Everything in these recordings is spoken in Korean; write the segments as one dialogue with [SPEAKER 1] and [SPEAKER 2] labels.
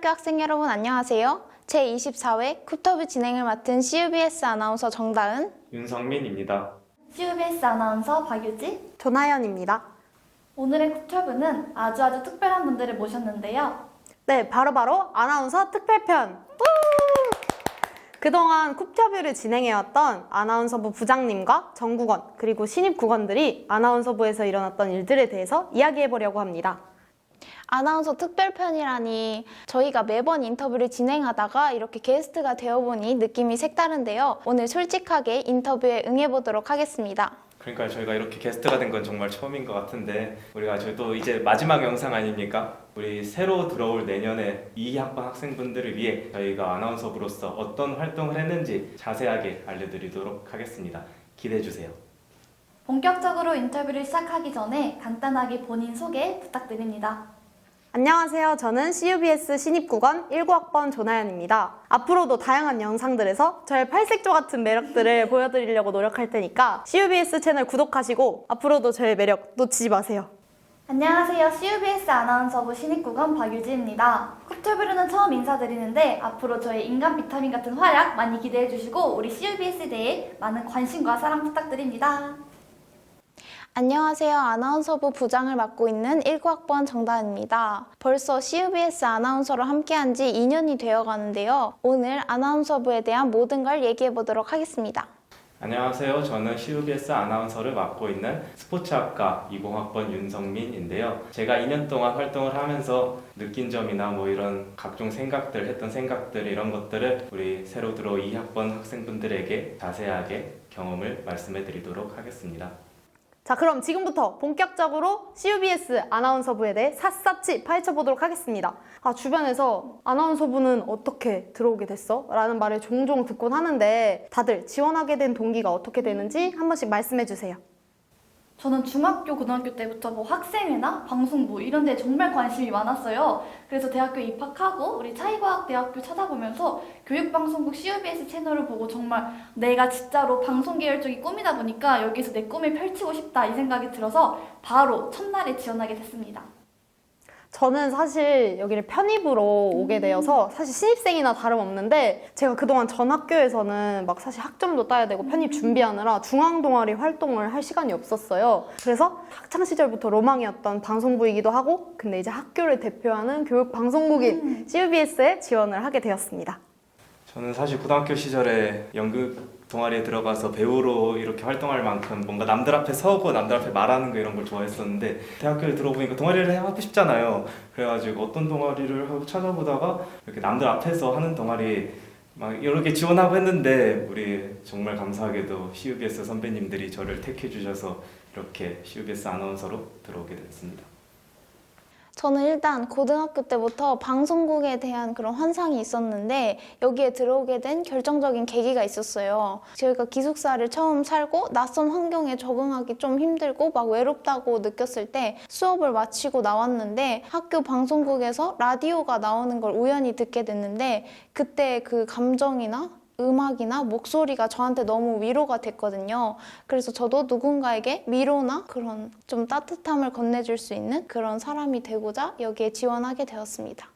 [SPEAKER 1] 대학교 학생 여러분 안녕하세요. 제24회 쿱터뷰 진행을 맡은 CUBS 아나운서 정다은.
[SPEAKER 2] 윤성민입니다.
[SPEAKER 3] CUBS 아나운서 박유지.
[SPEAKER 4] 조나연입니다.
[SPEAKER 3] 오늘의 쿠튜브는 아주 아주 특별한 분들을 모셨는데요.
[SPEAKER 4] 네, 바로바로 아나운서 특별편. 우! 그동안 쿱터뷰를 진행해왔던 아나운서부 부장님과 정국원 그리고 신입 국원들이 아나운서부에서 일어났던 일들에 대해서 이야기해보려고 합니다.
[SPEAKER 1] 아나운서 특별편이라니 저희가 매번 인터뷰를 진행하다가 이렇게 게스트가 되어보니 느낌이 색다른데요. 오늘 솔직하게 인터뷰에 응해보도록 하겠습니다.
[SPEAKER 2] 그러니까 저희가 이렇게 게스트가 된 건 정말 처음인 것 같은데 우리가 저도 이제 마지막 영상 아닙니까? 우리 새로 들어올 내년에 2학번 학생분들을 위해 저희가 아나운서부로서 어떤 활동을 했는지 자세하게 알려드리도록 하겠습니다. 기대해 주세요.
[SPEAKER 3] 본격적으로 인터뷰를 시작하기 전에 간단하게 본인 소개 부탁드립니다.
[SPEAKER 4] 안녕하세요. 저는 CUBS 신입국원 19학번 조나연입니다. 앞으로도 다양한 영상들에서 저의 팔색조 같은 매력들을 보여드리려고 노력할 테니까 CUBS 채널 구독하시고 앞으로도 저의 매력 놓치지 마세요.
[SPEAKER 3] 안녕하세요. CUBS 아나운서부 신입국원 박유지입니다. 쿠튜브로는 처음 인사드리는데 앞으로 저의 인간 비타민 같은 활약 많이 기대해 주시고 우리 CUBS에 대해 많은 관심과 사랑 부탁드립니다.
[SPEAKER 1] 안녕하세요. 아나운서부 부장을 맡고 있는 19학번 정다은입니다. 벌써 CUBS 아나운서로 함께한 지 2년이 되어 가는데요. 오늘 아나운서부에 대한 모든 걸 얘기해 보도록 하겠습니다.
[SPEAKER 2] 안녕하세요. 저는 CUBS 아나운서를 맡고 있는 스포츠학과 20학번 윤성민인데요. 제가 2년 동안 활동을 하면서 느낀 점이나 뭐 이런 각종 생각들, 했던 생각들 이런 것들을 우리 새로 들어 2학번 학생분들에게 자세하게 경험을 말씀해 드리도록 하겠습니다.
[SPEAKER 4] 자, 그럼 지금부터 본격적으로 CUBS 아나운서부에 대해 샅샅이 파헤쳐 보도록 하겠습니다. 아, 주변에서 아나운서부는 어떻게 들어오게 됐어? 라는 말을 종종 듣곤 하는데 다들 지원하게 된 동기가 어떻게 되는지 한 번씩 말씀해 주세요.
[SPEAKER 3] 저는 중학교, 고등학교 때부터 뭐 학생회나 방송 부 이런 데 정말 관심이 많았어요. 그래서 대학교 입학하고 우리 차이과학대학교 찾아보면서 교육방송국 CUBS 채널을 보고 정말 내가 진짜로 방송 계열 쪽이 꿈이다 보니까 여기서 내 꿈을 펼치고 싶다 이 생각이 들어서 바로 첫날에 지원하게 됐습니다.
[SPEAKER 4] 저는 사실 여기를 편입으로 오게 되어서 사실 신입생이나 다름없는데 제가 그동안 전 학교에서는 막 사실 학점도 따야 되고 편입 준비하느라 중앙 동아리 활동을 할 시간이 없었어요. 그래서 학창 시절부터 로망이었던 방송부이기도 하고 근데 이제 학교를 대표하는 교육 방송국인 CUBS에 지원을 하게 되었습니다.
[SPEAKER 2] 저는 사실 고등학교 시절에 연극 동아리에 들어가서 배우로 이렇게 활동할 만큼 뭔가 남들 앞에 서고 남들 앞에 말하는 거 이런 걸 좋아했었는데 대학교에 들어보니까 동아리를 하고 싶잖아요. 그래가지고 어떤 동아리를 하고 찾아보다가 이렇게 남들 앞에서 하는 동아리 막개 지원하고 했는데 우리 정말 감사하게도 CUBS 선배님들이 저를 택해 주셔서 이렇게 CUBS 아나운서로 들어오게 됐습니다.
[SPEAKER 1] 저는 일단 고등학교 때부터 방송국에 대한 그런 환상이 있었는데 여기에 들어오게 된 결정적인 계기가 있었어요. 저희가 기숙사를 처음 살고 낯선 환경에 적응하기 좀 힘들고 막 외롭다고 느꼈을 때 수업을 마치고 나왔는데 학교 방송국에서 라디오가 나오는 걸 우연히 듣게 됐는데 그때 그 감정이나 음악이나 목소리가 저한테 너무 위로가 됐거든요. 그래서 저도 누군가에게 위로나 그런 좀 따뜻함을 건네줄 수 있는 그런 사람이 되고자 여기에 지원하게 되었습니다.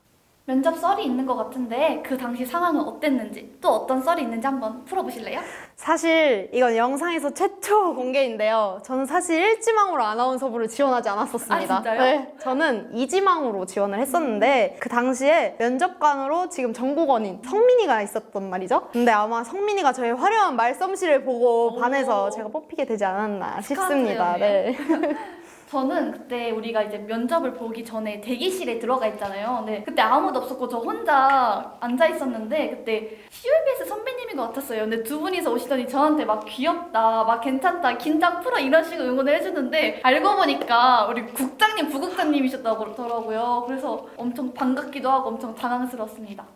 [SPEAKER 3] 면접 썰이 있는 것 같은데 그 당시 상황은 어땠는지 또 어떤 썰이 있는지 한번 풀어보실래요?
[SPEAKER 4] 사실 이건 영상에서 최초 공개인데요. 저는 사실 1지망으로 아나운서부를 지원하지 않았었습니다.
[SPEAKER 3] 아, 진짜요?
[SPEAKER 4] 네, 저는 2지망으로 지원을 했었는데 그 당시에 면접관으로 지금 전국원인 성민이가 있었단 말이죠. 근데 아마 성민이가 저의 화려한 말솜씨를 보고
[SPEAKER 3] 오.
[SPEAKER 4] 반해서 제가 뽑히게 되지 않았나 싶습니다. 네.
[SPEAKER 3] 저는 그때 우리가 이제 면접을 보기 전에 대기실에 들어가 있잖아요. 근데 그때 아무도 없었고 저 혼자 앉아 있었는데 그때 CUBS 선배님인 것 같았어요. 근데 두 분이서 오시더니 저한테 막 귀엽다, 막 괜찮다, 긴장 풀어 이런 식으로 응원을 해주는데 알고 보니까 우리 국장님, 부국장님이셨다고 그러더라고요. 그래서 엄청 반갑기도 하고 엄청 당황스러웠습니다.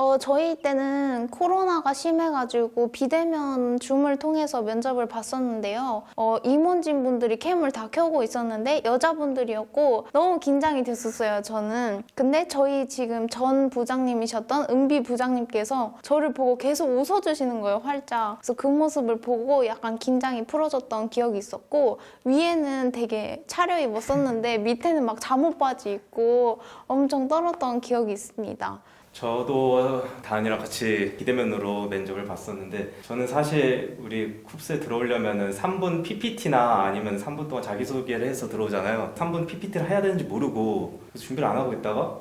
[SPEAKER 1] 어, 저희 때는 코로나가 심해가지고 비대면 줌을 통해서 면접을 봤었는데요. 어, 임원진 분들이 캠을 다 켜고 있었는데 여자분들이었고 너무 긴장이 됐었어요, 저는. 근데 저희 지금 전 부장님이셨던 은비 부장님께서 저를 보고 계속 웃어주시는 거예요, 활짝. 그래서 그 모습을 보고 약간 긴장이 풀어졌던 기억이 있었고 위에는 되게 차려입었었는데 밑에는 막 잠옷 바지 입고 엄청 떨었던 기억이 있습니다.
[SPEAKER 2] 저도 다은이랑 같이 비대면으로 면접을 봤었는데 저는 사실 우리 쿱스에 들어오려면은 3분 PPT나 아니면 3분 동안 자기소개를 해서 들어오잖아요. 3분 PPT를 해야 되는지 모르고 준비를 안 하고 있다가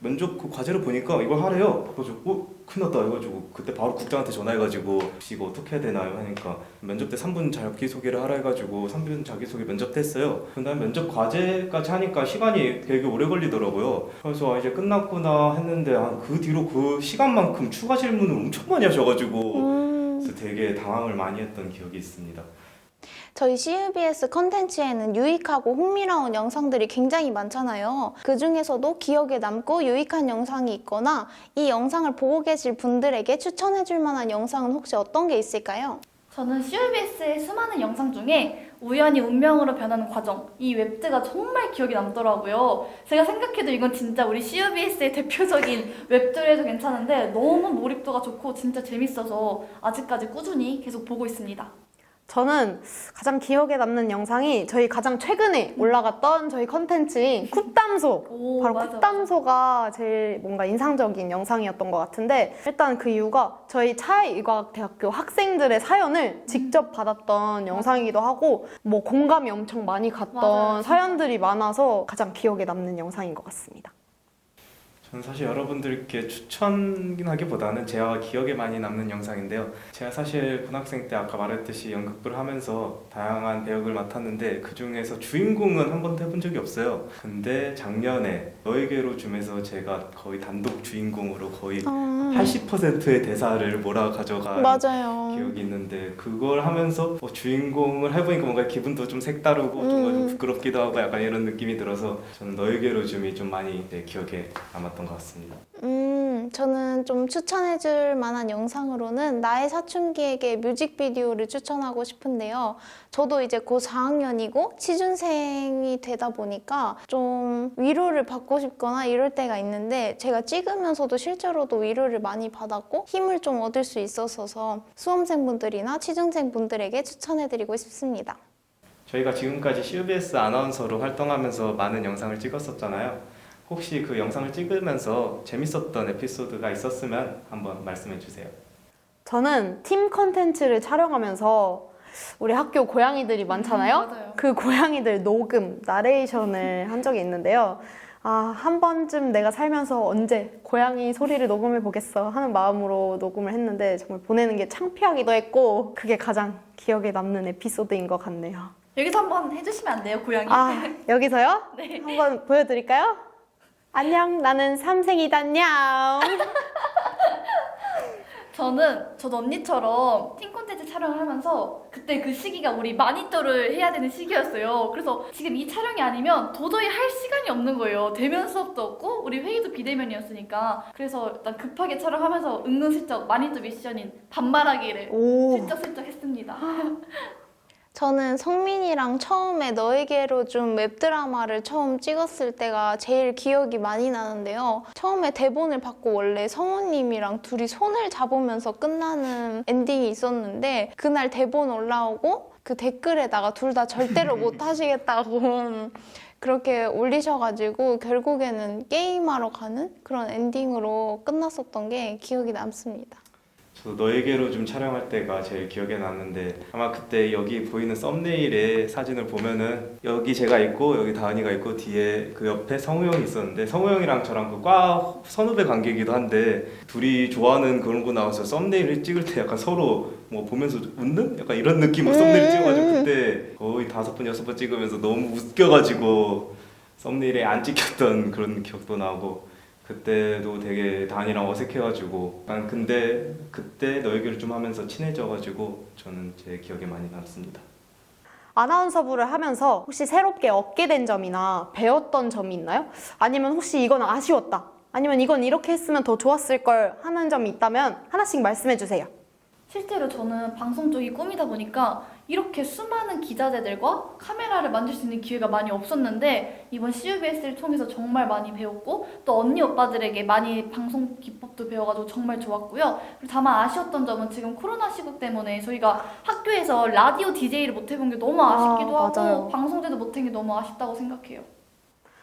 [SPEAKER 2] 면접 그 과제를 보니까 이걸 하래요. 그래서 어? 큰일 났다 해가지고 그때 바로 국장한테 전화해가지고 혹시 이거 어떻게 해야 되나요? 하니까 면접 때 3분 자기소개를 하라 해가지고 3분 자기소개 면접 때 했어요. 그 다음에 면접 과제까지 하니까 시간이 되게 오래 걸리더라고요. 그래서 아, 이제 끝났구나 했는데 아, 그 뒤로 그 시간만큼 추가 질문을 엄청 많이 하셔가지고
[SPEAKER 1] 음,
[SPEAKER 2] 그래서 되게 당황을 많이 했던 기억이 있습니다.
[SPEAKER 1] 저희 CUBS 컨텐츠에는 유익하고 흥미로운 영상들이 굉장히 많잖아요. 그 중에서도 기억에 남고 유익한 영상이 있거나 이 영상을 보고 계실 분들에게 추천해 줄 만한 영상은 혹시 어떤 게 있을까요?
[SPEAKER 3] 저는 CUBS의 수많은 영상 중에 우연히 운명으로 변하는 과정 이 웹드가 정말 기억에 남더라고요. 제가 생각해도 이건 진짜 우리 CUBS의 대표적인 웹드에도 괜찮은데 너무 몰입도가 좋고 진짜 재밌어서 아직까지 꾸준히 계속 보고 있습니다.
[SPEAKER 4] 저는 가장 기억에 남는 영상이 저희 가장 최근에 올라갔던 저희 컨텐츠인 쿱담소.
[SPEAKER 3] 오,
[SPEAKER 4] 바로
[SPEAKER 3] 맞아,
[SPEAKER 4] kup담소가 제일 뭔가 인상적인 영상이었던 것 같은데 일단 그 이유가 저희 차의과학대학교 학생들의 사연을 직접 받았던 영상이기도 하고 뭐 공감이 엄청 많이 갔던
[SPEAKER 3] 맞아요.
[SPEAKER 4] 사연들이 많아서 가장 기억에 남는 영상인 것 같습니다.
[SPEAKER 2] 저는 사실 여러분들께 추천하기보다는 제가 기억에 많이 남는 영상인데요. 제가 사실 고등학생 때 아까 말했듯이 연극부를 하면서 다양한 배역을 맡았는데 그 중에서 주인공은 한 번도 해본 적이 없어요. 근데 작년에 너에게로 줌에서 제가 거의 단독 주인공으로 거의
[SPEAKER 1] 아,
[SPEAKER 2] 80%의 대사를 몰아 가져간
[SPEAKER 1] 맞아요.
[SPEAKER 2] 기억이 있는데 그걸 하면서 어, 주인공을 해보니까 뭔가 기분도 좀 색다르고 좀
[SPEAKER 1] 음.
[SPEAKER 2] 부끄럽기도 하고 약간 이런 느낌이 들어서 저는 너에게로 줌이 좀 많이 네, 기억에 남았 던 것 같습니다.
[SPEAKER 1] 음, 저는 좀 추천해줄 만한 영상으로는 나의 사춘기에게 뮤직비디오를 추천하고 싶은데요. 저도 이제 고 4학년이고 취준생이 되다 보니까 좀 위로를 받고 싶거나 이럴 때가 있는데 제가 찍으면서도 실제로도 위로를 많이 받았고 힘을 좀 얻을 수 있어서 수험생분들이나 취준생분들에게 추천해드리고 싶습니다.
[SPEAKER 2] 저희가 지금까지 CUBS 아나운서로 활동하면서 많은 영상을 찍었었잖아요. 혹시 그 영상을 찍으면서 재밌었던 에피소드가 있었으면 한번 말씀해 주세요.
[SPEAKER 4] 저는 팀 컨텐츠를 촬영하면서 우리 학교 고양이들이 많잖아요.
[SPEAKER 3] 음, 맞아요.
[SPEAKER 4] 그 고양이들 녹음, 나레이션을 한 적이 있는데요. 아, 한 번쯤 내가 살면서 언제 고양이 소리를 녹음해 보겠어 하는 마음으로 녹음을 했는데 정말 보내는 게 창피하기도 했고 그게 가장 기억에 남는 에피소드인 것 같네요.
[SPEAKER 3] 여기서 한번 해주시면 안 돼요, 고양이?
[SPEAKER 4] 아, 여기서요?
[SPEAKER 3] 네.
[SPEAKER 4] 한번 보여드릴까요? 안녕, 나는 삼생이다, 냥.
[SPEAKER 3] 저는 저도 언니처럼 팀 콘텐츠 촬영을 하면서 그때 그 시기가 우리 마니또를 해야 되는 시기였어요. 그래서 지금 이 촬영이 아니면 도저히 할 시간이 없는 거예요. 대면 수업도 없고 우리 회의도 비대면이었으니까 그래서 일단 급하게 촬영하면서 은근슬쩍 마니또 미션인 반말하기를
[SPEAKER 4] 오.
[SPEAKER 3] 슬쩍슬쩍 했습니다.
[SPEAKER 1] 저는 성민이랑 처음에 너에게로 좀 웹드라마를 처음 찍었을 때가 제일 기억이 많이 나는데요. 처음에 대본을 받고 원래 성우님이랑 둘이 손을 잡으면서 끝나는 엔딩이 있었는데 그날 대본 올라오고 그 댓글에다가 둘 다 절대로 못 하시겠다고 그렇게 올리셔가지고 결국에는 게임하러 가는 그런 엔딩으로 끝났었던 게 기억이 남습니다.
[SPEAKER 2] 저도 너에게로 좀 촬영할 때가 제일 기억에 남는데 아마 그때 여기 보이는 썸네일의 사진을 보면은 여기 제가 있고 여기 다은이가 있고 뒤에 그 옆에 성우 형이 있었는데 성우 형이랑 저랑 그 과 선후배 관계이기도 한데 둘이 좋아하는 그런 거 나와서 썸네일을 찍을 때 약간 서로 뭐 보면서 웃는? 약간 이런 느낌으로 썸네일 찍어가지고 그때 거의 다섯 번 여섯 번 찍으면서 너무 웃겨가지고 썸네일에 안 찍혔던 그런 기억도 나고 그때도 되게 단이랑 어색해가지고 난 근데 그때 너에게를 좀 하면서 친해져가지고 저는 제 기억에 많이 남습니다.
[SPEAKER 4] 아나운서부를 하면서 혹시 새롭게 얻게 된 점이나 배웠던 점이 있나요? 아니면 혹시 이건 아쉬웠다. 아니면 이건 이렇게 했으면 더 좋았을 걸 하는 점이 있다면 하나씩 말씀해 주세요.
[SPEAKER 3] 실제로 저는 방송 쪽이 꿈이다 보니까 이렇게 수많은 기자재들과 카메라를 만질 수 있는 기회가 많이 없었는데 이번 CUBS를 통해서 정말 많이 배웠고 또 언니 오빠들에게 많이 방송 기법도 배워가지고 정말 좋았고요. 그리고 다만 아쉬웠던 점은 지금 코로나 시국 때문에 저희가 학교에서 라디오 DJ를 못 해본 게 너무 아쉽기도
[SPEAKER 4] 아,
[SPEAKER 3] 하고
[SPEAKER 4] 맞아요.
[SPEAKER 3] 방송제도 못 한 게 너무 아쉽다고 생각해요.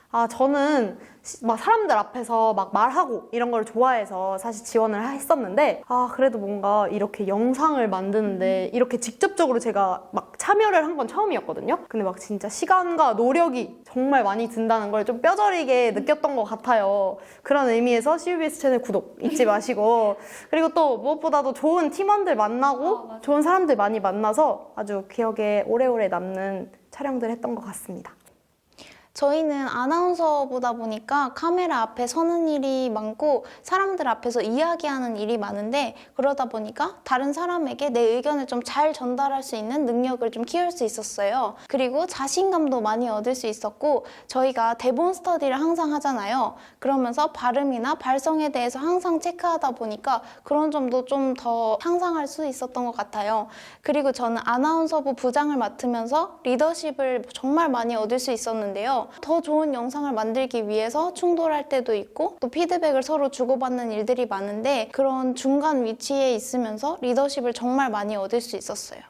[SPEAKER 4] 아, 저는 시- 막 사람들 앞에서 막 말하고 이런 걸 좋아해서 사실 지원을 했었는데, 아, 그래도 뭔가 이렇게 영상을 만드는데 이렇게 직접적으로 제가 막 참여를 한 건 처음이었거든요? 근데 막 진짜 시간과 노력이 정말 많이 든다는 걸 좀 뼈저리게 느꼈던 것 같아요. 그런 의미에서 CUBS 채널 구독 잊지 마시고, 그리고 또 무엇보다도 좋은 팀원들
[SPEAKER 3] 아,
[SPEAKER 4] 만나고
[SPEAKER 3] 맞아.
[SPEAKER 4] 좋은 사람들 많이 만나서 아주 기억에 오래오래 남는 촬영들 했던 것 같습니다.
[SPEAKER 1] 저희는 아나운서보다 보니까 카메라 앞에 서는 일이 많고 사람들 앞에서 이야기하는 일이 많은데 그러다 보니까 다른 사람에게 내 의견을 좀 잘 전달할 수 있는 능력을 좀 키울 수 있었어요. 그리고 자신감도 많이 얻을 수 있었고 저희가 대본 스터디를 항상 하잖아요. 그러면서 발음이나 발성에 대해서 항상 체크하다 보니까 그런 점도 좀 더 향상할 수 있었던 것 같아요. 그리고 저는 아나운서부 부장을 맡으면서 리더십을 정말 많이 얻을 수 있었는데요. 더 좋은 영상을 만들기 위해서 충돌할 때도 있고 또 피드백을 서로 주고받는 일들이 많은데 그런 중간 위치에 있으면서 리더십을 정말 많이 얻을 수 있었어요.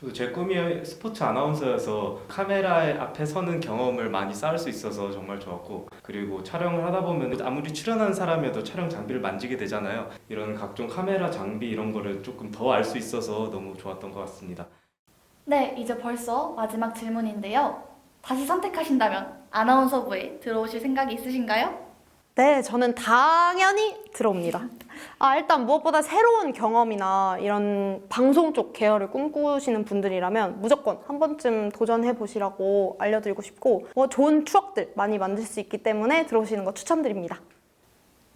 [SPEAKER 2] 저도 제 꿈이 스포츠 아나운서여서 카메라 앞에 서는 경험을 많이 쌓을 수 있어서 정말 좋았고 그리고 촬영을 하다 보면 아무리 출연한 사람이어도 촬영 장비를 만지게 되잖아요. 이런 각종 카메라 장비 이런 거를 조금 더 알 수 있어서 너무 좋았던 것 같습니다.
[SPEAKER 3] 네, 이제 벌써 마지막 질문인데요. 다시 선택하신다면 아나운서부에 들어오실 생각이 있으신가요?
[SPEAKER 4] 네, 저는 당연히 들어옵니다. 아, 일단 무엇보다 새로운 경험이나 이런 방송 쪽 계열을 꿈꾸시는 분들이라면 무조건 한 번쯤 도전해 보시라고 알려드리고 싶고, 뭐 좋은 추억들 많이 만들 수 있기 때문에 들어오시는 거 추천드립니다.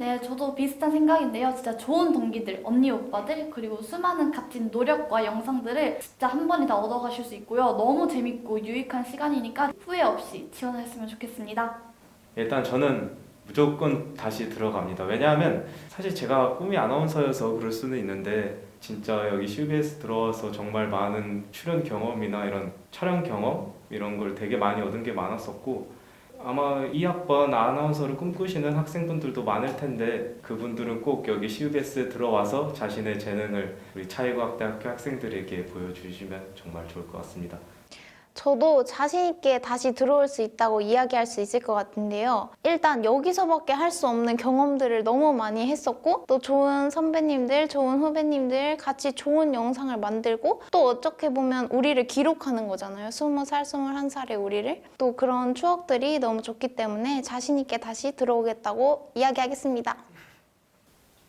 [SPEAKER 3] 네, 저도 비슷한 생각인데요. 진짜 좋은 동기들, 언니, 오빠들, 그리고 수많은 값진 노력과 영상들을 진짜 한 번에 다 얻어가실 수 있고요. 너무 재밌고 유익한 시간이니까 후회 없이 지원하셨으면 좋겠습니다.
[SPEAKER 2] 일단 저는 무조건 다시 들어갑니다. 왜냐하면 사실 제가 꿈이 아나운서여서 그럴 수는 있는데 진짜 여기 CBS 들어와서 정말 많은 출연 경험이나 이런 촬영 경험 이런 걸 되게 많이 얻은 게 많았었고 아마 이 학번 아나운서를 꿈꾸시는 학생분들도 많을 텐데 그분들은 꼭 여기 CBS에 들어와서 자신의 재능을 우리 차이과학대학교 학생들에게 보여주시면 정말 좋을 것 같습니다.
[SPEAKER 1] 저도 자신 있게 다시 들어올 수 있다고 이야기할 수 있을 것 같은데요. 일단 여기서밖에 할 수 없는 경험들을 너무 많이 했었고 또 좋은 선배님들, 좋은 후배님들 같이 좋은 영상을 만들고 또 어떻게 보면 우리를 기록하는 거잖아요. 20살, 21살의 우리를. 또 그런 추억들이 너무 좋기 때문에 자신 있게 다시 들어오겠다고 이야기하겠습니다.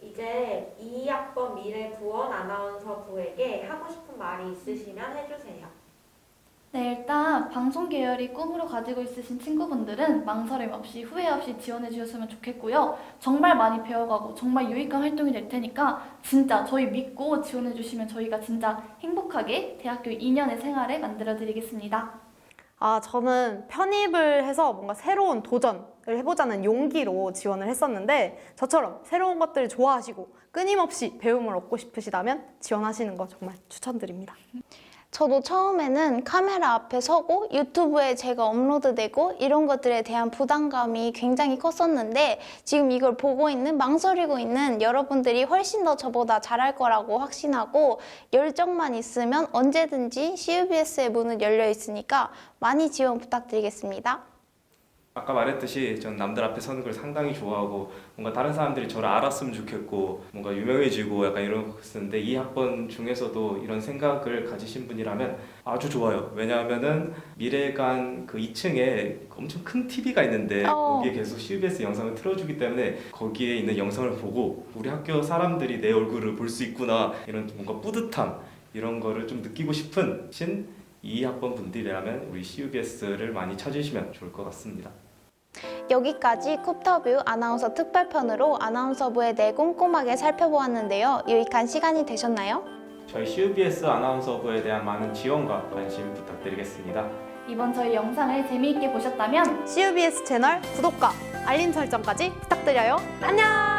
[SPEAKER 5] 이제 2학번 미래 부원 아나운서 부에게 하고 싶은 말이 있으시면 해주세요.
[SPEAKER 3] 네, 일단 방송 계열이 꿈으로 가지고 있으신 친구분들은 망설임 없이 후회 없이 지원해 주셨으면 좋겠고요. 정말 많이 배워가고 정말 유익한 활동이 될 테니까 진짜 저희 믿고 지원해 주시면 저희가 진짜 행복하게 대학교 2년의 생활을 만들어 드리겠습니다.
[SPEAKER 4] 아, 저는 편입을 해서 뭔가 새로운 도전을 해보자는 용기로 지원을 했었는데, 저처럼 새로운 것들을 좋아하시고 끊임없이 배움을 얻고 싶으시다면 지원하시는 거 정말 추천드립니다.
[SPEAKER 1] 저도 처음에는 카메라 앞에 서고 유튜브에 제가 업로드되고 이런 것들에 대한 부담감이 굉장히 컸었는데 지금 이걸 보고 있는 망설이고 있는 여러분들이 훨씬 더 저보다 잘할 거라고 확신하고 열정만 있으면 언제든지 CUBS의 문은 열려 있으니까 많이 지원 부탁드리겠습니다.
[SPEAKER 2] 아까 말했듯이 전 남들 앞에 서는 걸 상당히 좋아하고 뭔가 다른 사람들이 저를 알았으면 좋겠고 뭔가 유명해지고 약간 이런 거 쓰는데 이 학번 중에서도 이런 생각을 가지신 분이라면 아주 좋아요. 왜냐하면은 미래관 그 2층에 엄청 큰 TV가 있는데
[SPEAKER 1] 어.
[SPEAKER 2] 거기에 계속 CBS 영상을 틀어주기 때문에 거기에 있는 영상을 보고 우리 학교 사람들이 내 얼굴을 볼 수 있구나 이런 뭔가 뿌듯함 이런 거를 좀 느끼고 싶은 신 2학번 분들이라면 우리 CUBS를 많이 찾으시면 좋을 것 같습니다.
[SPEAKER 1] 여기까지 쿱터뷰 아나운서 특별편으로 아나운서부에 대해 꼼꼼하게 살펴보았는데요. 유익한 시간이 되셨나요?
[SPEAKER 2] 저희 CUBS 아나운서부에 대한 많은 지원과 관심 부탁드리겠습니다.
[SPEAKER 3] 이번 저희 영상을 재미있게 보셨다면
[SPEAKER 4] CUBS 채널 구독과 알림 설정까지 부탁드려요. 안녕!